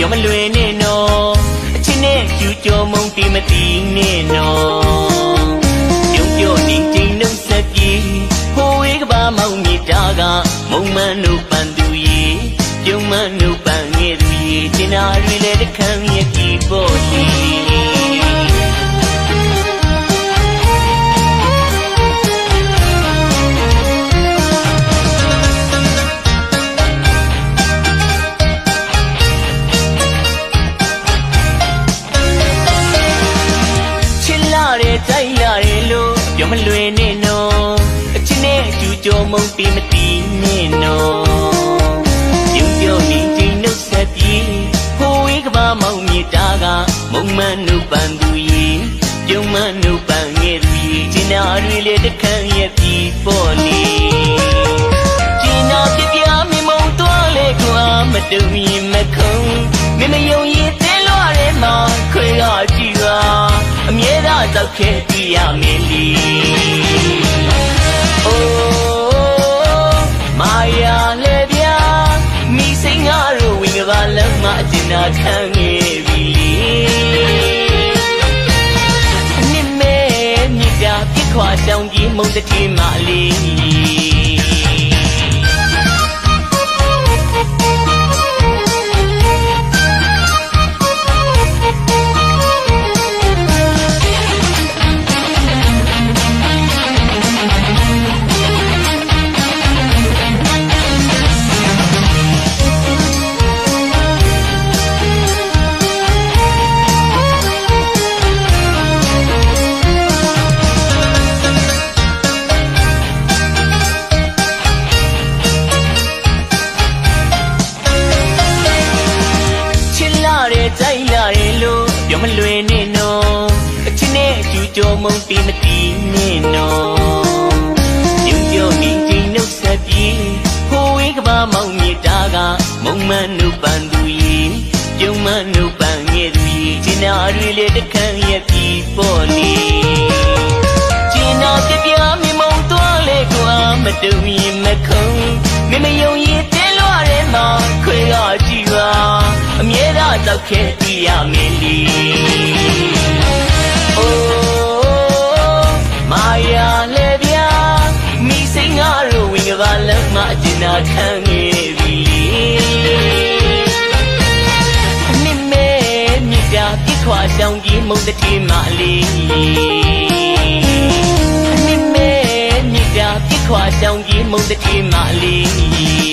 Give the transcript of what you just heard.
ပြောမလွယ်နဲ့နော်အချင်းနဲ့ကျူကျော်မုံတီမတီနဲ့နော်ပြုံးပြောနေချိန်နှုတ်ဆက်ပြီးဟိုဝေးကဘာမောင်မြေတာကမုံမန်းတို့ပန်သူရေပြုံးမန်းတို့ပန်ငယ်သူရေကျင်နာတွေလည်းတခမ်းရဲ့ဒီပေါ်ရှိ မုံတီမတီနဲ့နော်ပြုံးပြောနေချိန်နှုတ်ဆက်ပြီးဟိုဝေးကဘာမောင်မြေတာကမုံမန်းတို့ပန်သူရေပြုံးမန်းတို့ပန်ငယ်သူရေကျင်နာတွေလေတခမ်းရဲ့ပြီးပေါ်လေကျင်နာပြပြမင်းမုံတော့လေကွာမတုံရင်မခုံမင်းမယုံရင်တဲလွားရဲမှာခွေရကြည့်ပါအမြဲတမ်းတောက်ခဲပြရမင်းလီ နာခံနေပြီနစ်မဲမြစ်တာပြစ်ခွာတောင်းကြီးမုံတတိမ အကျူကျော်မုံတီမတီနဲ့နော်ပြုံးပြောနေချိန်နှုတ်ဆက်ပြီးဟိုဝေးကဘာမောင်မြေတာကမုံမန်းတို့ပန်သူရေပြုံးမန်းတို့ပန်ငယ်သူရေကျင်နာတွေလေတခမ်းရဲ့ပြီးပေါ်လေကျင်နာပြပြမြင်မုံသွားလေကွာမတုံရင်မခုံမမယုံ တောင်းကြီးမုံတတိမလေးနစ်မဲမြစ်တာပြစ်ခွာတောင်းကြီးမုံတတိမလေး